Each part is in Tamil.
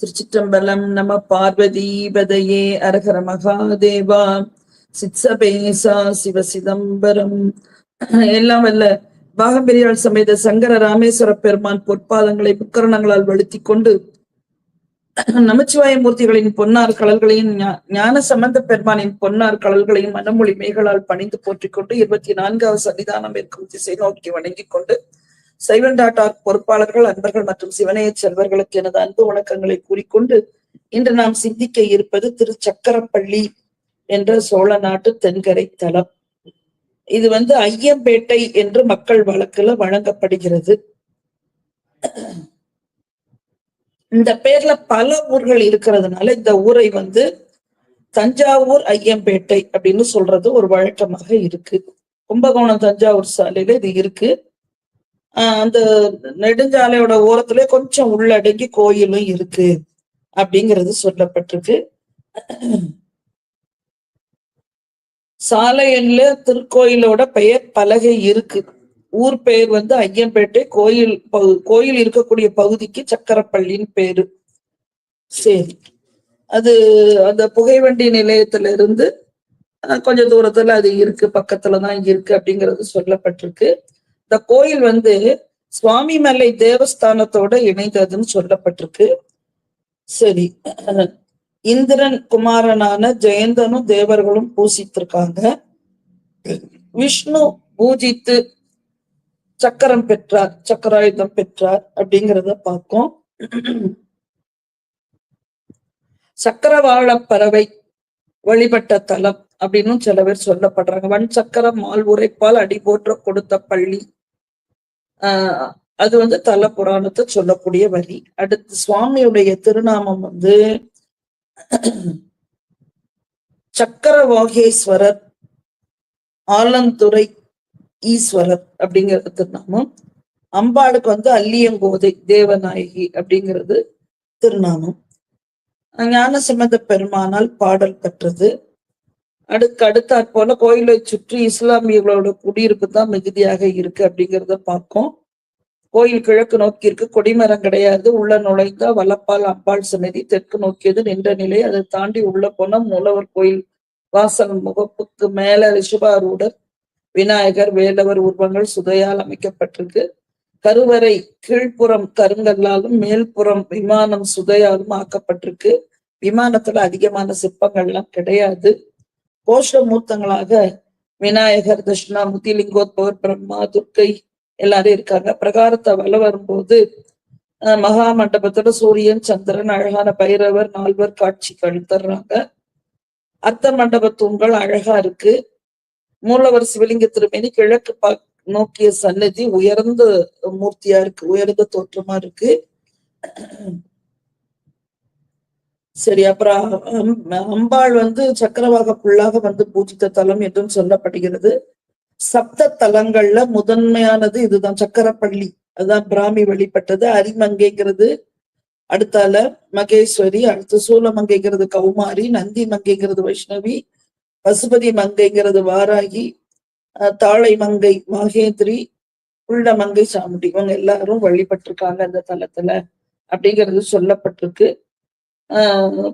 திருச்சிற்றம்பலம் நம பார்வதீபதையே. அரகர மகாதேவா. சித்சபேசா சிவ சிதம்பரம் எல்லாம் வல்ல பாகம்பெரியாள் சமேத சங்கர ராமேஸ்வர பெருமான் பொற்பாதங்களை புக்கரணங்களால் வழுத்தி கொண்டு நமச்சிவாய மூர்த்திகளின் பொன்னார் கடல்களையும் ஞா- ஞான சம்பந்த பெருமானின் பொன்னார் கடல்களையும் மனமொழி மேகளால் பணிந்து போற்றிக் கொண்டு இருபத்தி நான்காவது சன்னிதானம் இருக்கும் திசை நோக்கி வணங்கிக் கொண்டு சைவன் டாட்டார் பொறுப்பாளர்கள் அன்பர்கள் மற்றும் சிவனைய செல்வர்களுக்கு எனது அன்பு வணக்கங்களை கூறிக்கொண்டு இன்று நாம் சிந்திக்க இருப்பது திரு சக்கரப்பள்ளி என்ற சோழ நாட்டு தென்கரை தலம். இது வந்து ஐயம்பேட்டை என்று மக்கள் வழக்குல வழங்கப்படுகிறது. இந்த பேர்ல பல ஊர்கள் இருக்கிறதுனால இந்த ஊரை வந்து தஞ்சாவூர் ஐயம்பேட்டை அப்படின்னு சொல்றது ஒரு வழக்கமாக இருக்கு. கும்பகோணம் தஞ்சாவூர் சாலையில இது இருக்கு. அந்த நெடுஞ்சாலையோட ஓரத்துல கொஞ்சம் உள்ளடங்கி கோயிலும் இருக்கு அப்படிங்கிறது சொல்லப்பட்டிருக்கு. சாலையில திருக்கோயிலோட பெயர் பலகை இருக்கு. ஊர் பெயர் வந்து ஐயம்பேட்டை கோயில் பகு- கோயில் இருக்கக்கூடிய பகுதிக்கு சக்கரப்பள்ளின்னு பேரு. சரி. அது அந்த புகைவண்டி நிலையத்துல இருந்து கொஞ்சம் தூரத்துல அது இருக்கு பக்கத்துலதான் இருக்கு அப்படிங்கிறது சொல்லப்பட்டிருக்கு. இந்த கோயில் வந்து சுவாமிமலை தேவஸ்தானத்தோட இணைந்ததுன்னு சொல்லப்பட்டிருக்கு. சரி. அஹ், இந்திரன் குமாரனான ஜெயந்தனும் தேவர்களும் பூசித்திருக்காங்க. விஷ்ணு பூஜித்து சக்கரம் பெற்றார் சக்கராயுதம் பெற்றார் அப்படிங்கிறத பார்க்கும். சக்கரவாழ பறவை வழிபட்ட தலம் அப்படின்னு சில பேர் சொல்லப்படுறாங்க. வன் சக்கரம் மால் உரைப்பால் அடி போற்ற கொடுத்த பள்ளி. ஆஹ் அது வந்து தல புராணத்தை சொல்லக்கூடிய வரி அடுத்து சுவாமியுடைய திருநாமம் வந்து சக்கரவாகேஸ்வரர் ஆலந்துறை ஈஸ்வரர் அப்படிங்கிற திருநாமம். அம்பாளுக்கு வந்து அல்லியங்கோதை தேவநாயகி அப்படிங்கிறது திருநாமம். ஞான சம்பந்த பெருமானால் பாடல் பெற்றது. அடுக்கு அடுத்தாற் போல கோயிலை சுற்றி இஸ்லாமியர்களோட குடியிருப்பு தான் மிகுதியாக இருக்கு அப்படிங்கிறத பார்ப்போம் கோயில் கிழக்கு நோக்கி இருக்கு. கொடிமரம் கிடையாது. உள்ள நுழைந்தா வல்லப்பால் அம்பாள் சன்னதி தெற்கு நோக்கியது நின்ற நிலை. அதை தாண்டி உள்ள போன மூலவர் கோயில் வாசல் முகப்புக்கு மேல ரிஷபாரூடர் விநாயகர் வேலவர் உருவங்கள் சுதையால் அமைக்கப்பட்டிருக்கு. கருவறை கீழ்ப்புறம் கருங்கல்லாலும் மேல்புறம் விமானம் சுதையாலும் ஆக்கப்பட்டிருக்கு. விமானத்துல அதிகமான சிற்பங்கள்லாம் கிடையாது. கோஷ மூர்த்தங்களாக விநாயகர் தட்சிணா லிங்கோத்பவர் பிரம்மா துர்க்கை எல்லாரும் இருக்காங்க. பிரகாரத்தை வல வரும்போது மகா மண்டபத்துல சூரியன் சந்திரன் அழகான பைரவர் நால்வர் காட்சி கழுத்துறாங்க அர்த்த மண்டப தூண்கள் அழகா இருக்கு. மூலவர் சிவலிங்க திருமேனி கிழக்கு பா நோக்கிய சன்னதி உயர்ந்த மூர்த்தியா இருக்கு. உயர்ந்த தோற்றமா இருக்கு. சரி அப்புறம் அம்- அம்பாள் வந்து சக்கரவாக புல்லாக வந்து பூஜித்த தலம் என்றும் சொல்லப்படுகிறது? சப்த தலங்கள்ல முதன்மையானது இதுதான் சக்கரப்பள்ளி. அதுதான் பிராமி வழிபட்டது. அரிமங்கைங்கிறது அடுத்தால மகேஸ்வரி அடுத்து சூலமங்கைங்கிறது கௌமாரி நந்தி மங்கைங்கிறது வைஷ்ணவி பசுபதி மங்கைங்கிறது வாராகி தாழை மங்கை மகேந்திரி உள்ள மங்கை சாமுண்டி. இவங்க எல்லாரும் வழிபட்டிருக்காங்க அந்த தலத்துல அப்படிங்கிறது சொல்லப்பட்டிருக்கு.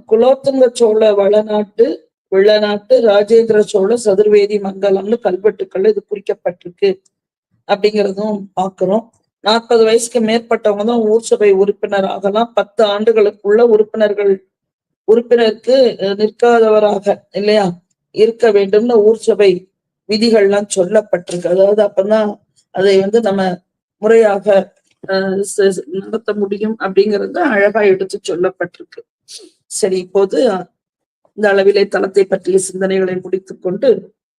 குலோத்துங்க சோழ வளநாட்டு வெள்ளநாட்டு ராஜேந்திர சோழ சதுர்வேதி மங்கலம்னு கல்வெட்டுக்கள் இது குறிக்கப்பட்டிருக்கு. அப்படிங்கிறதும் பாக்குறோம். நாற்பது வயசுக்கு மேற்பட்டவங்க தான் ஊர் சபை உறுப்பினர். ஆகலாம் பத்து ஆண்டுகளுக்குள்ள உறுப்பினர்கள் உறுப்பினருக்கு நிற்காதவராக இல்லையா இருக்க வேண்டும்னு ஊர் சபை விதிகள்லாம் சொல்லப்பட்டிருக்கு. அதாவது அப்பதான் அதை வந்து நம்ம முறையாக அஹ், நடத்த முடியும் அப்படிங்கிறது அழகா எடுத்து சொல்லப்பட்டிருக்கு. சரி இப்போது இந்த அளவிலே தளத்தை பற்றிய சிந்தனைகளை முடித்துக் கொண்டு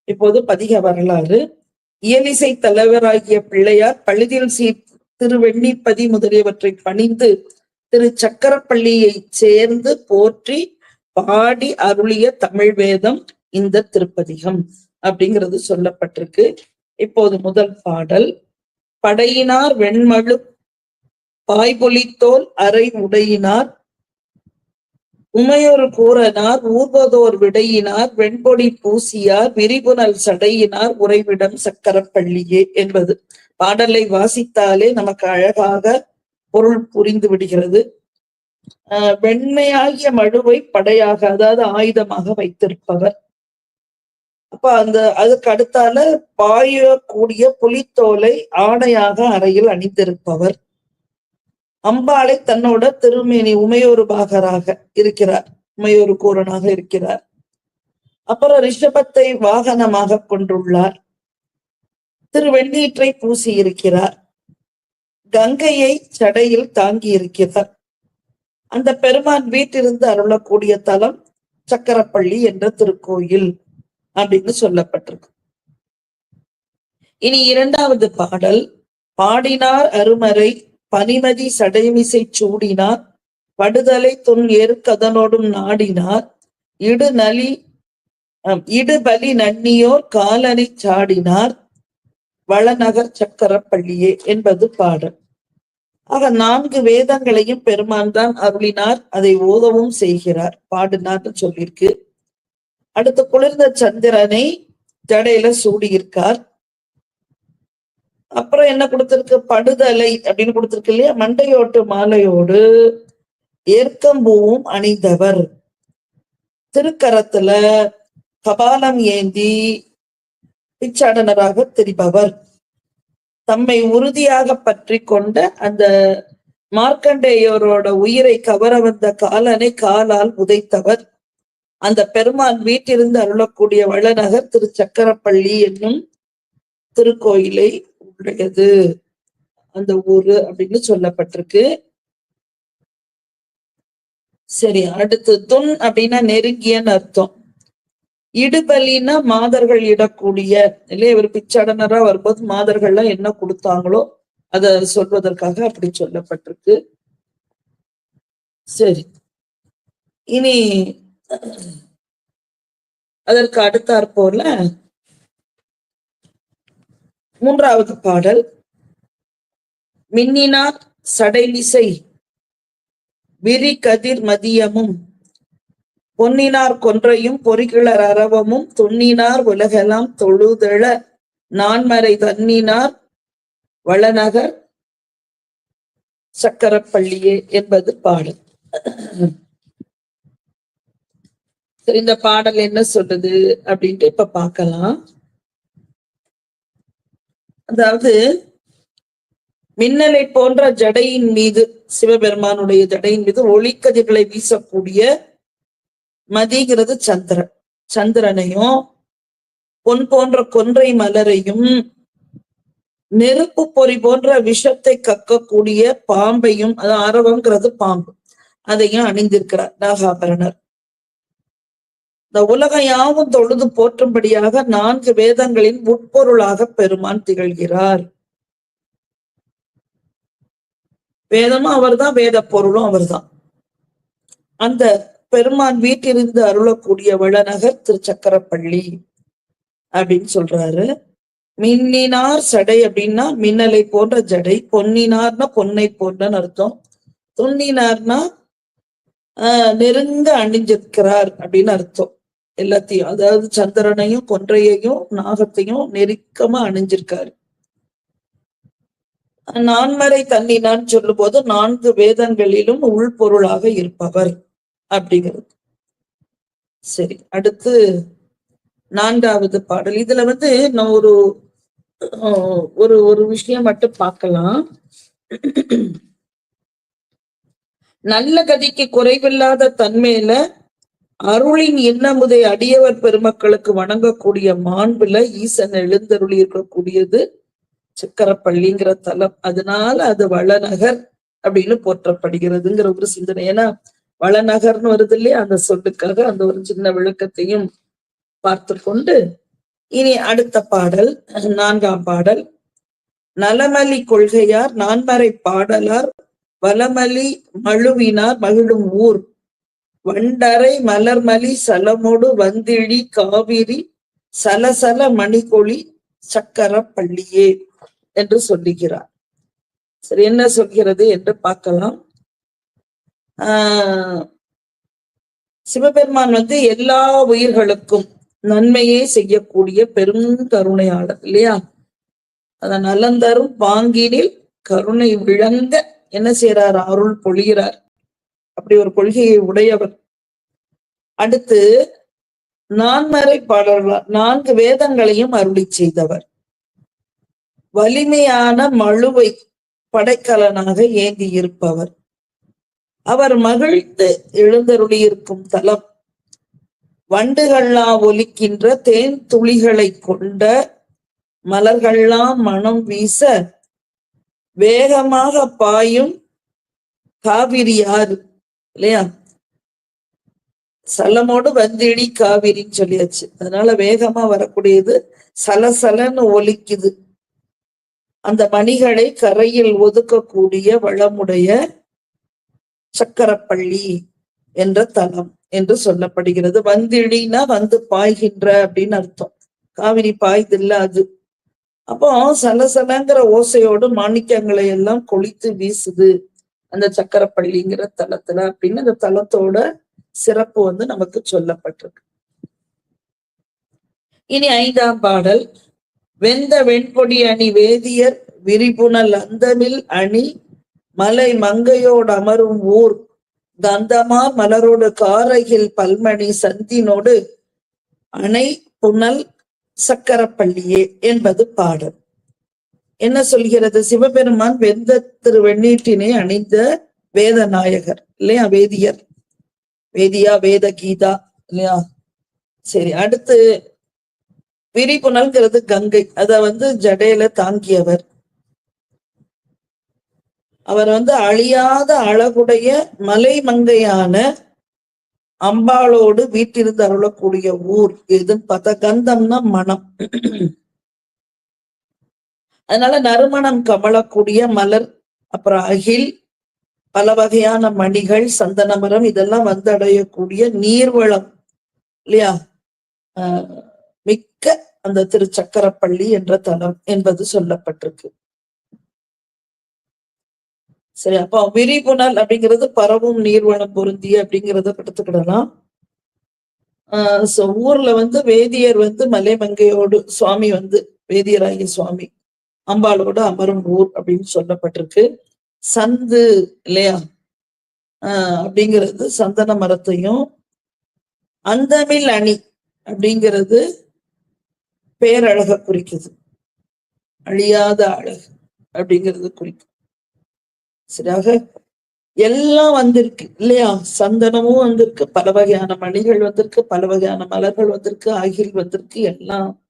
இப்போது பதிக வரலாறு. இயலிசை தலைவராகிய பிள்ளையார் பழுதில் சீ திருவெண்ணிப்பதி முதலியவற்றை பணிந்து திரு சக்கரப்பள்ளியை சேர்ந்து போற்றி பாடி அருளிய தமிழ் வேதம் இந்த திருப்பதிகம் அப்படிங்கிறது சொல்லப்பட்டிருக்கு. இப்போது முதல் பாடல். படையினார் வெண்மழு பாய்பொலித்தோல் அரை உடையினார் உமையொரு கூறனார் ஊர்வதோர் விடையினார் வெண்பொடி பூசியார் விரிபுணல் சடையினார் உறைவிடம் சக்கரப்பள்ளியே என்பது. பாடலை வாசித்தாலே நமக்கு அழகாக பொருள் புரிந்து விடுகிறது. ஆஹ் வெண்மையாகிய மழுவை படையாக அதாவது ஆயுதமாக வைத்திருப்பவர். அப்ப அந்த அதுக்கு அடுத்தால பாயக்கூடிய புலித்தோலை ஆடையாக அறையில் அணிந்திருப்பவர். அம்பாளை தன்னோட திருமேனி உமையொரு பாகராக இருக்கிறார். உமையொரு கூரனாக இருக்கிறார். அப்புறம் ரிஷபத்தை வாகனமாக கொண்டுள்ளார். திருவெண்ணீற்றை பூசி இருக்கிறார். கங்கையை சடையில் தாங்கி இருக்கிறார். அந்த பெருமான் வீட்டிலிருந்து அருளக்கூடிய தலம் சக்கரப்பள்ளி என்ற திருக்கோயில் அப்படின்னு சொல்லப்பட்டிருக்கு. இனி இரண்டாவது பாடல் பாடினார் அருமறை பனிமதி சடைமிசை சூடினார் படுதலை துன் எருக்கதனோடும் நாடினார் இடு நலி அஹ், இடுபலி நன்னியோர் காலனை சாடினார் வளநகர் சக்கரப்பள்ளியே என்பது பாடல். ஆக நான்கு வேதங்களையும் பெருமான் தான் அருளினார் அதை ஓதவும் செய்கிறார் பாடினார்னு சொல்லியிருக்கு. அடுத்து குளிர்ந்த சந்திரனை ஜடையில சூடியிருக்கார். அப்புறம் என்ன கொடுத்திருக்கு? படுதலை அப்படின்னு கொடுத்திருக்கு இல்லையா? மண்டையோட்டு மாலையோடு. ஏற்கம்பூவும் அணிந்தவர். திருக்கரத்துல கபாலம் ஏந்தி பிச்சாடனராக தெரிபவர். தம்மை உறுதியாக பற்றி கொண்ட அந்த மார்க்கண்டேயரோட உயிரை கவர வந்த காலனை காலால் உதைத்தவர் அந்த பெருமான் வீட்டிலிருந்து அருளக்கூடிய வளநகர் திரு சக்கரப்பள்ளி என்னும் திருக்கோயிலை உடையது. அந்த ஊரு அப்படின்னு சொல்லப்பட்டிருக்கு. சரி அடுத்து துன் அப்படின்னா நெருங்கியன்னு அர்த்தம். இடுபலின்னா மாதர்கள் இடக்கூடிய இல்லையா? இவர் பிச்சடனரா வரும்போது மாதர்கள்லாம் என்ன கொடுத்தாங்களோ அத சொல்வதற்காக அப்படி சொல்லப்பட்டிருக்கு. சரி. இனி அதற்கு அடுத்தாற் போல மூன்றாவது பாடல். மின்னினார் சடைமிசை விரி கதிர் மதியமும் பொன்னினார் கொன்றையும் பொறிகிளர் அரவமும் துண்ணினார் உலகெல்லாம் தொழுதழ நான்மறை தன்னினார் வளநகர் சக்கரப்பள்ளியே என்பது பாடல். இந்த பாடல் என்ன சொல்றது அப்படின்ட்டு இப்ப பார்க்கலாம். அதாவது மின்னலை போன்ற ஜடையின் மீது சிவபெருமானுடைய ஜடையின் மீது ஒளிக்கதிர்களை வீசக்கூடிய மதிங்கிறது சந்திரன். சந்திரனையும் பொன் போன்ற கொன்றை மலரையும் நெருப்பு பொறி போன்ற விஷத்தை கக்கக்கூடிய பாம்பையும் அது அரவங்கிறது பாம்பு. அதையும் அணிந்திருக்கிறார் நாகாபரணர். இந்த உலகம் யாவும் தொழுது போற்றும்படியாக நான்கு வேதங்களின் உட்பொருளாக பெருமான் திகழ்கிறார். வேதமும் அவர்தான் வேத பொருளும் அவர்தான். அந்த பெருமான் வீட்டிலிருந்து அருளக்கூடிய வளநகர் திருச்சக்கரப்பள்ளி அப்படின்னு சொல்றாரு. மின்னினார் சடை அப்படின்னா மின்னலை போன்ற ஜடை பொன்னினார்னா பொன்னை போன்றன்னு அர்த்தம். துண்ணினார்னா ஆஹ் நெருங்க அணிஞ்சிருக்கிறார் அப்படின்னு அர்த்தம். எல்லாத்தையும் அதாவது சந்திரனையும் கொன்றையையும் நாகத்தையும் நெருக்கமா அணிஞ்சிருக்காரு. நான்மறை தண்ணினான்னு சொல்லும் போது நான்கு வேதங்களிலும் உள்பொருளாக இருப்பவர் அப்படிங்கிறது. சரி அடுத்து நான்காவது பாடல். இதுல வந்து நான் ஒரு ஒரு ஒரு விஷயம் மட்டும் பார்க்கலாம். நல்ல கதிக்கு குறைவில்லாத தன்மையில அருளின் இன்னமுதை அடியவர் பெருமக்களுக்கு வணங்கக்கூடிய மாண்புல ஈசன் எழுந்தருளி இருக்கக்கூடியது சக்கரப்பள்ளிங்கிற தலம். அதனால அது வளநகர் அப்படின்னு போற்றப்படுகிறதுங்கிற ஒரு சிந்தனை. ஏன்னா வளநகர்னு வருது இல்லையா? அந்த சொல்லுக்காக அந்த ஒரு சின்ன விளக்கத்தையும் பார்த்து கொண்டு இனி அடுத்த பாடல் நான்காம் பாடல். நலமலி கொள்கையார் நான்மறை பாடலார் வலமலி மழுவினார் மகிழும் ஊர். வண்டரை மலர்மலி சலமோடு வந்திழி காவிரி சலசல மணிகொளி சக்கர பள்ளியே என்று சொல்லுகிறார். சரி என்ன சொல்கிறது என்று பார்க்கலாம். ஆஹ் சிவபெருமான் வந்து எல்லா உயிர்களுக்கும் நன்மையே செய்யக்கூடிய பெரும் கருணையாளர் இல்லையா? அதன் நலந்தரும் பாங்கினில் கருணை விளங்க என்ன செய்யறார் அருள் பொழிகிறார். அப்படி ஒரு கொள்கையை உடையவர். அடுத்து நான்மறை பாடல்கள் நான்கு வேதங்களையும் அருளி செய்தவர். வலிமையான மழுவை படைக்கலனாக ஏந்தி இருப்பவர் அவர் மகிழ்ந்து எழுந்தருளியிருக்கும் தலம். வண்டுகள்லாம் ஒலிக்கின்ற தேன் துளிகளை கொண்ட மலர்கள்லாம் மனம் வீச வேகமாக பாயும் காவிரியாறு இல்லையா? சலமோடு வந்திடி காவிரின்னு சொல்லியாச்சு. அதனால வேகமா வரக்கூடியது சலசலன்னு ஒலிக்குது. அந்த மணிகளை கரையில் ஒதுக்கக்கூடிய வளமுடைய சக்கரப்பள்ளி என்ற தலம் என்று சொல்லப்படுகிறது. வந்திழினா வந்து பாய்கின்ற அப்படின்னு அர்த்தம். காவிரி பாய்தில்ல அது. அப்போ சலசலங்கிற ஓசையோடு மாணிக்கங்களை எல்லாம் கொளித்து வீசுது. அந்த சக்கரப்பள்ளிங்கிற தலத்துல அப்படின்னு அந்த தலத்தோட சிறப்பு வந்து நமக்கு சொல்லப்பட்டிருக்கு. இனி ஐந்தாம் பாடல். வெந்த வெண்பொடி அணி வேதியர் விரிபுணல் அந்தமில் அணி மலை மங்கையோடு அமரும் ஊர் கந்தமா மலரோடு காரையில் பல்மணி சந்தினோடு அணை புனல் சக்கரப்பள்ளியே என்பது பாடல். என்ன சொல்கிறது? சிவபெருமான் வெந்த திரு வெண்ணீட்டினை அணிந்த வேத நாயகர் இல்லையா? வேதியர். வேதியா வேத கீதா இல்லையா? சரி அடுத்து விரிபுணல்ங்கிறது கங்கை. அத வந்து ஜடையில தாங்கியவர். அவர் வந்து அழியாத அழகுடைய மலை மங்கையான அம்பாளோடு வீட்டிலிருந்து அருளக்கூடிய ஊர். எதுன்னு பார்த்தா கந்தம்னா மனம். அதனால நறுமணம் கமலக்கூடிய மலர் அப்புறம் அகில் பல வகையான மணிகள் சந்தன மரம் இதெல்லாம் வந்து அடையக்கூடிய நீர்வளம் இல்லையா? ஆஹ் மிக்க அந்த திருச்சக்கரப்பள்ளி என்ற தலம் என்பது சொல்லப்பட்டிருக்கு. சரி அப்போ விரிபுணல் அப்படிங்கிறது பரவும் நீர்வளம் பொருந்திய அப்படிங்கிறத எடுத்துக்கிடலாம் ஆஹ் ஊர்ல வந்து வேதியர் வந்து மலைமங்கையோடு சுவாமி வந்து வேதியராகிய சுவாமி. அம்பாளோட அமரும் ஊர் அப்படின்னு சொல்லப்பட்டிருக்கு. சந்து இல்லையா? ஆஹ் அப்படிங்கிறது சந்தன மரத்தையும் அந்தமில் அணி அப்படிங்கிறது பேரழக குறிக்குது. அழியாத அழகு அப்படிங்கிறது குறிக்கும். சரியாக? எல்லாம் வந்திருக்கு இல்லையா? சந்தனமும் வந்திருக்கு பல வகையான மணிகள் வந்திருக்கு பல வகையான மலர்கள் வந்திருக்கு அகில் வந்திருக்கு எல்லாம்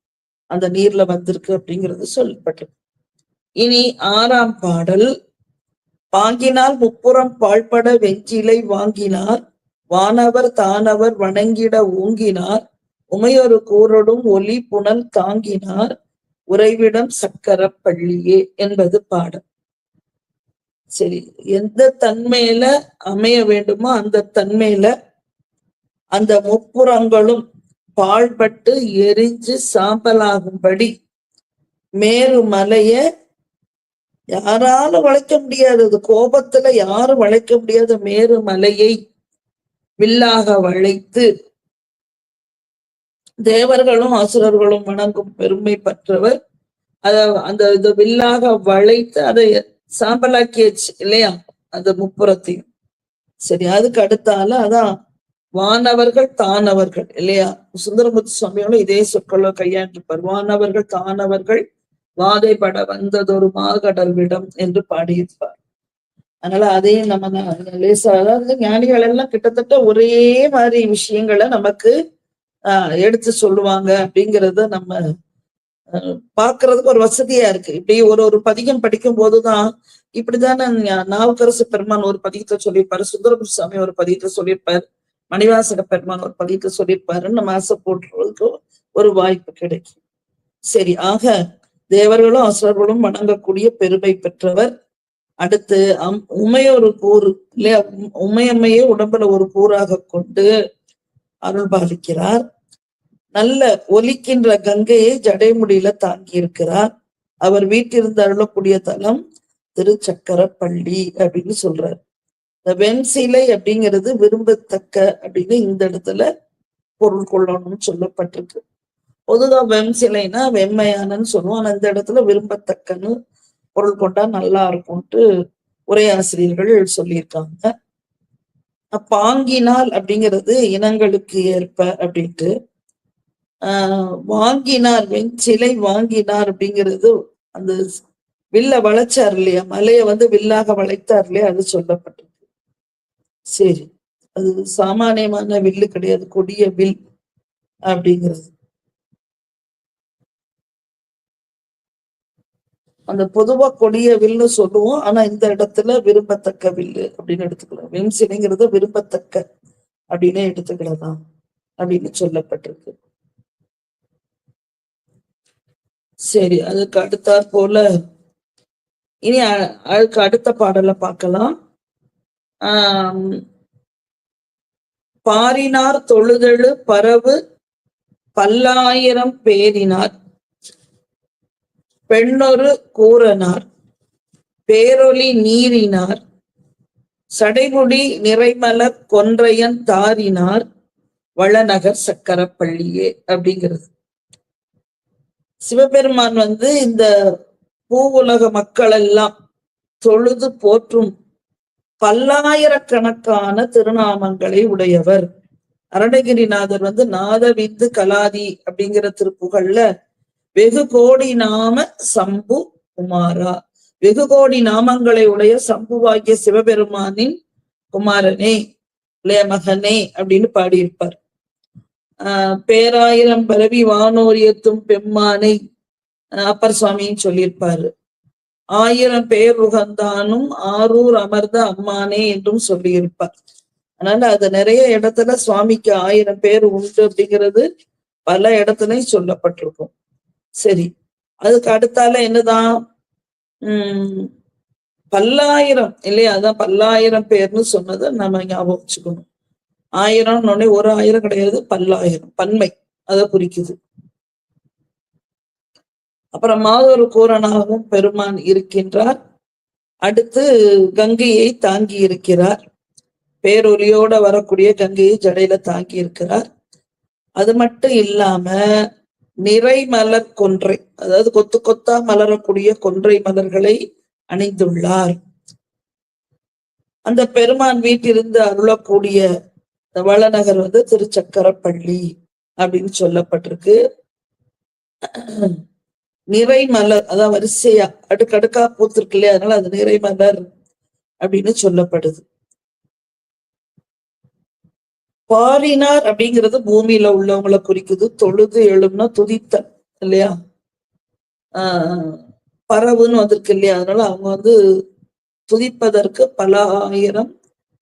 அந்த நீர்ல வந்திருக்கு அப்படிங்கிறது சொல்லப்பட்டிருக்கு. இனி ஆறாம் பாடல். வாங்கினால் முப்புறம் பாழ்பட வெஞ்சிலை வாங்கினார். வானவர் தானவர் வணங்கிட ஊங்கினார் உமையொரு கூரடும் ஒலி புனல் தாங்கினார். உறைவிடம் சக்கர பள்ளியே என்பது பாடல். சரி எந்த தன்மையில அமைய வேண்டுமோ அந்த தன்மையில அந்த முப்புறங்களும் பாழ்பட்டு எரிஞ்சு சாம்பலாகும்படி மேரு மலைய யாராலும் வளைக்க முடியாது. அது கோபத்துல யாரும் வளைக்க முடியாத மேரு மலையை வில்லாக வளைத்து தேவர்களும் அசுரர்களும் வணங்கும் பெருமை பெற்றவர். அத அந்த இது வில்லாக வளைத்து அதை சாம்பலாக்கியாச்சு இல்லையா? அந்த முப்புறத்தையும். சரி அதுக்கு அடுத்தால அதான் வானவர்கள் தானவர்கள் இல்லையா? சுந்தரமுத்து சுவாமியோட இதே சொற்களை கையாண்டிருப்பார். வானவர்கள் தானவர்கள் வாகைப்பட வந்ததொரு மாகடல் விடம் என்று பாடியிருப்பார். அதனால அதையும் நம்ம லேசா அதாவது ஞானிகள் எல்லாம் கிட்டத்தட்ட ஒரே மாதிரி விஷயங்களை நமக்கு ஆஹ் எடுத்து சொல்லுவாங்க அப்படிங்கிறத நம்ம பாக்குறதுக்கு ஒரு வசதியா இருக்கு. இப்படி ஒரு ஒரு பதிகம் படிக்கும் போதுதான் இப்படிதானே நாவுக்கரசு பெருமான் ஒரு பதிகத்தை சொல்லியிருப்பாரு சுந்தரபுர சாமி ஒரு பதிகத்தை சொல்லியிருப்பாரு மணிவாசக பெருமான் ஒரு பதிகத்தை சொல்லியிருப்பாருன்னு நம்ம ஆசை போட்டுறதுக்கு ஒரு வாய்ப்பு கிடைக்கும். சரி ஆக தேவர்களும் அசுரர்களும் வணங்கக்கூடிய பெருமை பெற்றவர். அடுத்து அம் உமையொரு கூறு இல்லையா? உமையம்மையே உடம்புல ஒரு கூறாக கொண்டு அருள் பாலிக்கிறார். நல்ல ஒலிக்கின்ற கங்கையை ஜடைமுடியில தாங்கி இருக்கிறார் அவர் வீட்டிலிருந்து அருளக்கூடிய தலம் திருச்சக்கரப்பள்ளி அப்படின்னு சொல்றாரு. இந்த வெண்சிலை அப்படிங்கிறது விரும்பத்தக்க அப்படின்னு இந்த இடத்துல பொருள் கொள்ளணும்னு சொல்லப்பட்டிருக்கு. பொதுவா வெண்சிலைனா வெம்மையானன்னு சொல்லுவோம். ஆனா இந்த இடத்துல விரும்பத்தக்கன்னு பொருள் கொண்டா நல்லா இருக்கும்ட்டு உரையாசிரியர்கள் சொல்லியிருக்காங்க. பாங்கினால் அப்படிங்கிறது இனங்களுக்கு ஏற்ப அப்படின்ட்டு. ஆஹ் வாங்கினார் வெஞ்சிலை வாங்கினார் அப்படிங்கிறது அந்த வில்ல வளைச்சார் இல்லையா? மலைய வந்து வில்லாக வளைத்தார் இல்லையா? அது சொல்லப்பட்டிருக்கு சரி. அது சாமானியமான வில்லு கிடையாது. கொடிய வில் அப்படிங்கிறது. அந்த பொதுவா கொடிய வில்லு சொல்லுவோம். ஆனா இந்த இடத்துல விரும்பத்தக்க வில்லு அப்படின்னு எடுத்துக்கலாம். வெம்சிலைங்கிறது விரும்பத்தக்க அப்படின்னு எடுத்துக்கலாம் அப்படின்னு சொல்லப்பட்டிருக்கு. சரி அதுக்கு அடுத்தாற் போல இனி அதுக்கு அடுத்த பாடலை பார்க்கலாம். ஆஹ் பாரினார் தொழுதழு பரவு பல்லாயிரம் பேரினார். பெண்ணொரு கூறனார் பேரொலி நீரினார் சடைகுடி நிறைமலர் கொன்றையன் தாரினார் வளநகர் சக்கரப்பள்ளியே அப்படிங்கிறது. சிவபெருமான் வந்து இந்த பூவுலக மக்கள் எல்லாம் தொழுது போற்றும் பல்லாயிரக்கணக்கான திருநாமங்களை உடையவர். அருணகிரிநாதர் வந்து நாதவிந்து கலாதி அப்படிங்கிற திருப்புகள்ல வெகு கோடி நாம சம்பு குமாரா. வெகு கோடி நாமங்களை உடைய சம்புவாகிய சிவபெருமானின் குமாரனே இளைய மகனே அப்படின்னு பாடியிருப்பார். ஆஹ் பேராயிரம் பரவி வானோரியத்தும் பெம்மானை அப்பர் சுவாமின்னு சொல்லியிருப்பாரு. ஆயிரம் பேர் உகந்தானும் ஆரூர் அமர்ந்த அம்மானே என்றும் சொல்லியிருப்பார். அதனால அது நிறைய இடத்துல சுவாமிக்கு ஆயிரம் பேர் உண்டு அப்படிங்கிறது பல இடத்துலயும் சொல்லப்பட்டிருக்கும். சரி. அதுக்கு அடுத்தால என்னதான்? உம் பல்லாயிரம் இல்லையா? அதான் பல்லாயிரம் பேர்னு சொன்னதை நம்ம ஞாபகம் வச்சுக்கணும். ஆயிரம் உடனே ஒரு ஆயிரம் கிடையாது பல்லாயிரம். பன்மை. அதை குறிக்குது. அப்புறம் மாதொரு கூரனாகவும் பெருமான் இருக்கின்றார். அடுத்து கங்கையை தாங்கி இருக்கிறார். பேரொலியோட வரக்கூடிய கங்கையை ஜடையில தாங்கி இருக்கிறார். அது மட்டும் இல்லாம நிறை மலர் கொன்றை அதாவது கொத்து கொத்தா மலரக்கூடிய கொன்றை மலர்களை அணிந்துள்ளார். அந்த பெருமான் வீட்டிலிருந்து அருளக்கூடிய வளநகர் வந்து திருச்சக்கரப்பள்ளி அப்படின்னு சொல்லப்பட்டிருக்கு. நிறை மலர் அதான் வரிசையா அடுக்கடுக்கா பூத்திருக்கு இல்லையா? அதனால அது நிறை மலர் அப்படின்னு சொல்லப்படுது. பாரினார் அப்படிங்கிறது பூமியில உள்ளவங்களை குறிக்குது. தொழுது எழும்னா துதித்த இல்லையா? ஆஹ் பரவுன்னு வந்திருக்கு இல்லையா? அதனால அவங்க வந்து துதிப்பதற்கு பல ஆயிரம்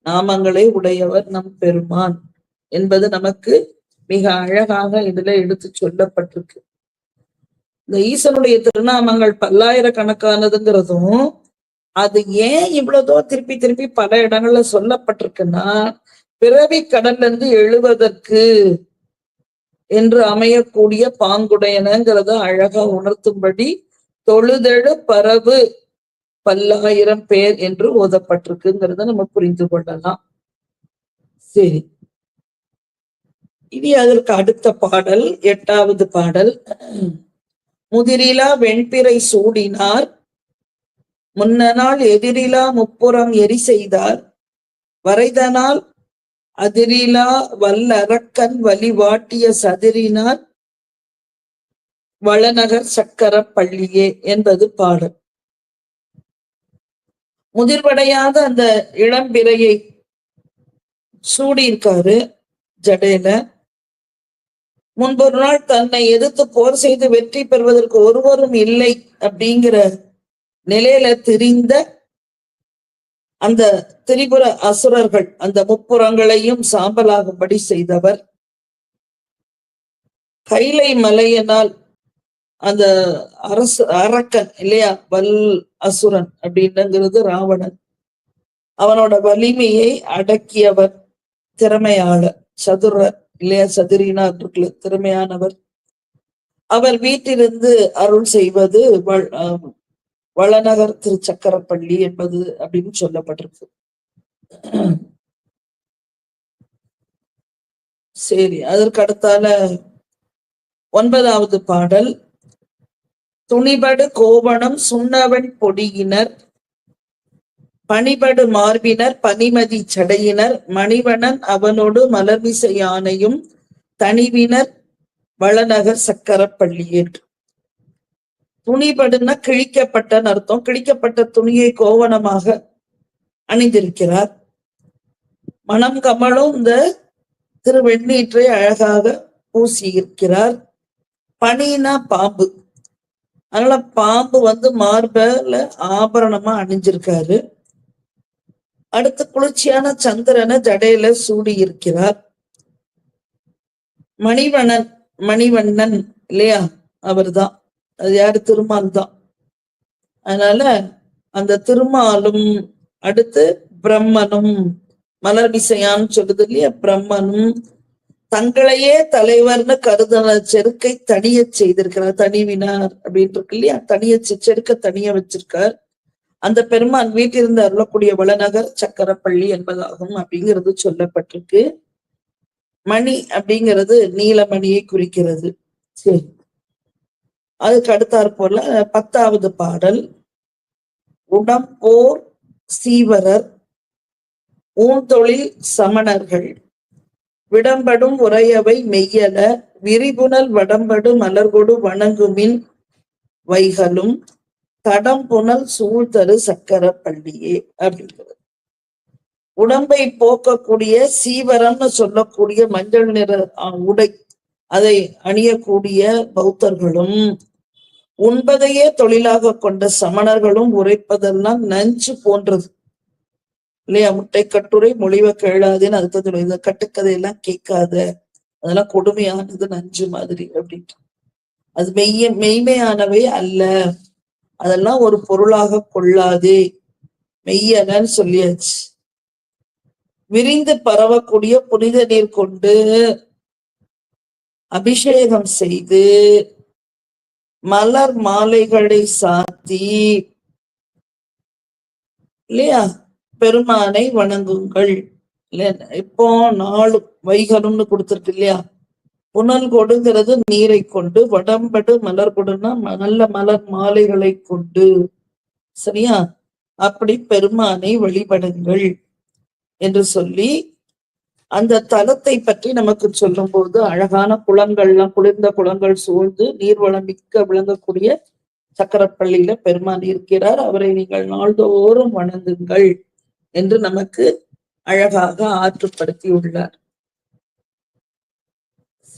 நாமங்களை உடையவர் நம் பெருமான் என்பது நமக்கு மிக அழகாக இதுல எடுத்து சொல்லப்பட்டிருக்கு. இந்த ஈசனுடைய திருநாமங்கள் பல்லாயிரக்கணக்கானதுங்கிறதும் அது ஏன் இவ்வளவுதோ திருப்பி திருப்பி பல இடங்கள்ல சொல்லப்பட்டிருக்குன்னா பிறவி கடல்ல இருந்து எழுவதற்கு என்று அமையக்கூடிய பாங்குடையனங்கிறத அழகா உணர்த்தும்படி தொழுதெழு பரவு பல்லாயிரம் பேர் என்று ஓதப்பட்டிருக்குங்கிறத நம்ம புரிந்து கொள்ளலாம். சரி. இனி அதற்கு அடுத்த பாடல் எட்டாவது பாடல். முதிரிலா வெண்பிறை சூடினார் முன்னனால் எதிரிலா முப்புறம் எரி செய்தார் வரைதனால் அதிரிலா வல்லறக்கன் வழிவாட்டிய சதிரினார் வளநகர் சக்கர பள்ளியே என்பது பாடல். முதிர்வடையாத அந்த இளம்பிறையை சூடியிருக்காரு ஜடேல. முன்பொரு நாள் தன்னை எதிர்த்து போர் செய்து வெற்றி பெறுவதற்கு ஒருவரும் இல்லை அப்படிங்கிற நிலையில திரிந்த அந்த திரிபுர அசுரர்கள் அந்த முப்புறங்களையும் சாம்பலாகும்படி செய்தவர். கைலை மலையனால் அந்த அரசு அரக்கன் இல்லையா வல் அசுரன் அப்படின்னுங்கிறது ராவணன். அவனோட வலிமையை அடக்கியவர் திறமையாளர் சதுரர் இல்லையா சதுரினா இருக்குல்ல திறமையானவர். அவர் வீட்டிலிருந்து அருள் செய்வது வளநகர் திருச்சக்கரப்பள்ளி என்பது அப்படின்னு சொல்லப்பட்டிருக்கு. சரி அதற்கு அடுத்தால ஒன்பதாவது பாடல். துணிபடு கோவணம் சுண்ணவன் பொடியினர் பணிபடு மார்பினர் பனிமதி சடையினர் மணிவணன் அவனோடு மலர்மிசை யானையும் தனிவினர் வளநகர் சக்கரப்பள்ளியேற்று துணிபடுன்னா கிழிக்கப்பட்டன்னு அர்த்தம். கிழிக்கப்பட்ட துணியை கோவணமாக அணிந்திருக்கிறார். மனம் கமலும் இந்த திருவெண்ணீற்றை அழகாக பூசி இருக்கிறார் பனினா பாம்பு. அதனால பாம்பு வந்து மார்பல ஆபரணமா அணிஞ்சிருக்காரு. அடுத்து குளிர்ச்சியான சந்திரனை ஜடையில சூடி இருக்கிறார் மணிவண்ணன் மணிவண்ணன் இல்லையா? அவர்தான். அது யாரு? திருமால் தான். அதனால அந்த திருமாலும் அடுத்து பிரம்மனும் மலர் விசையான்னு சொல்லுது இல்லையா? பிரம்மனும் தங்களையே தலைவர்னு கருதன செருக்கை தனிய செய்திருக்கிறார். தனிவினார் அப்படின்னு இருக்கு இல்லையா? தனிய செருக்க தனிய வச்சிருக்கார். அந்த பெருமான் வீட்டிலிருந்து அருளக்கூடிய வளநகர் சக்கரப்பள்ளி என்பதாகும் அப்படிங்கிறது சொல்லப்பட்டிருக்கு. மணி அப்படிங்கிறது நீலமணியை குறிக்கிறது. சரி. அதுக்கு அடுத்தாற் போல பத்தாவது பாடல் உடம்போர் சீவரர் ஊந்தொழில் சமணர்கள் விடம்படும் உரையவை மெய்யல விரிபுணல் வடம்படு மலர்கொடு வணங்குமின் வைகளும் தடம் புனல் சூழ்தரு சக்கர பள்ளியே அப்படிங்கிறது உடம்பை போக்கக்கூடிய சீவரம்னு சொல்லக்கூடிய மஞ்சள் நிற அஹ், உடை அதை அணியக்கூடிய பௌத்தர்களும் உண்பதையே தொழிலாக கொண்ட சமணர்களும் உரைப்பதெல்லாம் நஞ்சு போன்றது. இல்லையா? முட்டை கட்டுரை மொழிவை கேளாதேன்னு அடுத்தது இந்த கட்டுக்கதையெல்லாம் கேட்காத. அதெல்லாம் கொடுமையானது நஞ்சு மாதிரி அப்படின்ட்டு. அது மெய்ய மெய்மையானவை அல்ல. அதெல்லாம் ஒரு பொருளாக கொள்ளாதே. மெய்யனன்னு சொல்லியாச்சு. விரிந்து பரவக்கூடிய புனித நீர் கொண்டு அபிஷேகம் செய்து மலர் மாலைகளை சாத்தி இல்லையா? பெருமானை வணங்குங்கள். இப்போ நாலு வைகலும்னு கொடுத்துருக்கு இல்லையா? புனல் கொடுங்கிறது நீரை கொண்டு வடம்படு மலர் கொடுன்னா நல்ல மலர் மாலைகளை கொண்டு சரியா? அப்படி பெருமானை வழிபடுங்கள் என்று சொல்லி அந்த தலத்தை பற்றி நமக்கு சொல்லும் போது அழகான குளங்கள்லாம் குளிர்ந்த குளங்கள் சூழ்ந்து நீர்வளம் மிக்க விளங்கக்கூடிய சக்கரப்பள்ளியில பெருமான் இருக்கிறார். அவரை நீங்கள் நாள்தோறும் வணங்குங்கள் என்று நமக்கு அழகாக ஆற்றுப்படுத்தி உள்ளார்.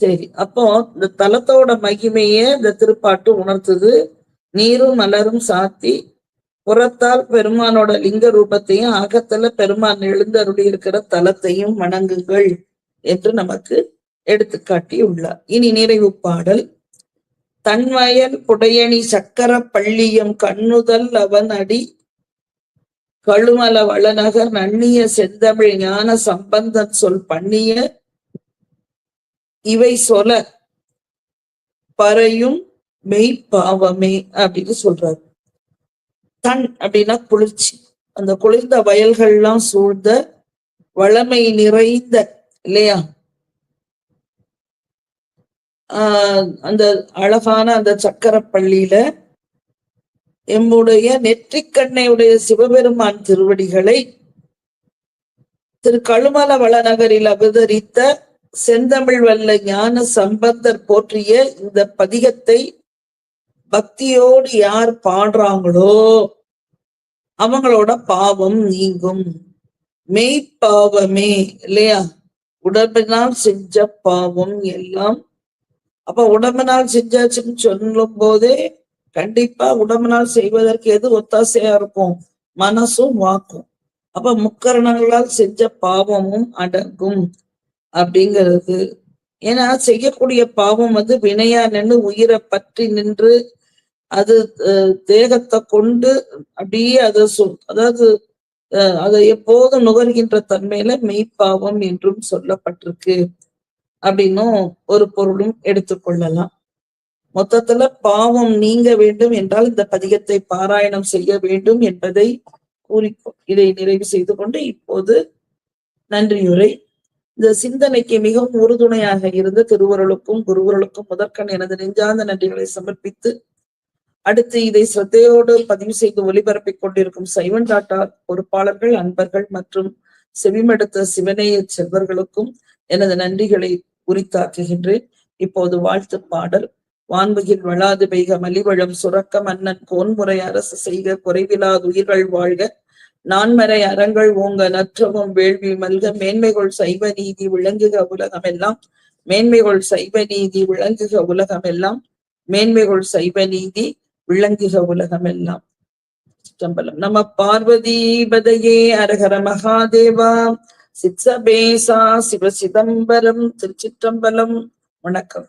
சரி அப்போ இந்த தலத்தோட மகிமையே இந்த திருப்பாட்டு உணர்த்துது. நீரும் மலரும் சாத்தி புறத்தால் பெருமானோட லிங்க ரூபத்தையும் ஆகத்துல பெருமான் எழுந்தருளி இருக்கிற தலத்தையும் வணங்குங்கள் என்று நமக்கு எடுத்துக்காட்டி உள்ளார். இனி நிறைவு பாடல். தன்வயல் புடையணி சக்கர பள்ளியம் கண்ணுதல் அவன் அடி கழுமல வளநகர் நன்னிய செந்தமிழ் ஞான சம்பந்தன் சொல் பண்ணிய இவை சொல பறையும் மெய்ப்பாவமே அப்படின்னு சொல்றாரு. தன் அப்படின்னா குளிர்ச்சி. அந்த குளிர்ந்த வயல்கள்லாம் சூழ்ந்த வளமை நிறைந்த இல்லையா? ஆஹ் அந்த அழகான அந்த சக்கரப்பள்ளியில எம்முடைய நெற்றிக்கண்ணையுடைய சிவபெருமான் திருவடிகளை திரு கழுமல வளநகரில் அவதரித்த செந்தமிழ் வல்ல ஞான சம்பந்தர் போற்றிய இந்த பதிகத்தை பக்தியோடு யார் பாடுறாங்களோ அவங்களோட பாவம் நீங்கும். மெய்ப்பாவமே இல்லையா? உடம்பினால் செஞ்ச பாவம் எல்லாம். அப்ப உடம்பினால் செஞ்சாச்சுன்னு சொல்லும் போதே கண்டிப்பா உடம்பினால் செய்வதற்கு எது ஒத்தாசையா இருக்கும்? மனசும் வாக்கும். அப்ப முக்கரணங்களால் செஞ்ச பாவமும் அடங்கும் அப்படிங்கிறது. ஏன்னா செய்யக்கூடிய பாவம் வந்து வினையா நின்று உயிரை பற்றி நின்று அது தேகத்தை கொண்டு அப்படியே அதை சொல் அதாவது அதை எப்போதும் நுகர்கின்ற தன்மையில மெய்ப்பாவம் என்றும் சொல்லப்பட்டிருக்கு. அப்படின்னும் ஒரு பொருளும் எடுத்துக்கொள்ளலாம் மொத்தத்துல பாவம் நீங்க வேண்டும் என்றால் இந்த பதிகத்தை பாராயணம் செய்ய வேண்டும் என்பதை கூறி இதை நிறைவு செய்து கொண்டு இப்போது நன்றியுரை. இந்த சிந்தனைக்கு மிகவும் உறுதுணையாக இருந்த திருவருளுக்கும் குருவருளுக்கும் முதற்கண் எனது நெஞ்சார்ந்த நன்றிகளை சமர்ப்பித்து அடுத்து இதை சிரத்தையோடு பதிவு செய்து ஒளிபரப்பிக் கொண்டிருக்கும் சைவன் டாட்டா பொறுப்பாளர்கள் அன்பர்கள் மற்றும் செவிமடுத்த சிவநேய செல்வர்களுக்கும் எனது நன்றிகளை உரித்தாக்குகின்றேன். இப்போது வாழ்த்து பாடல் வான்முகில் வளாது பெய்க மலிவளம் சுரக்க மன்னன் கோன்முறை அரசு செய்க குறைவிலாது உயிர்கள் வாழ்க. நான்மறை அறங்கள் ஓங்க நற்றவும் வேள்வி மல்க. மேன்மைகள் சைவ நீதி விளங்குக உலகமெல்லாம். மேன்மைகள் சைவ நீதி விளங்குக உலகமெல்லாம். மேன்மைகள் சைவ நீதி விளங்குக உலகம் எல்லாம் சிற்றம்பலம். நம பார்வதி பதையே அரகர மகாதேவா. சித்சபேசா சிவ சிதம்பரம். திருச்சிற்றம்பலம். வணக்கம்.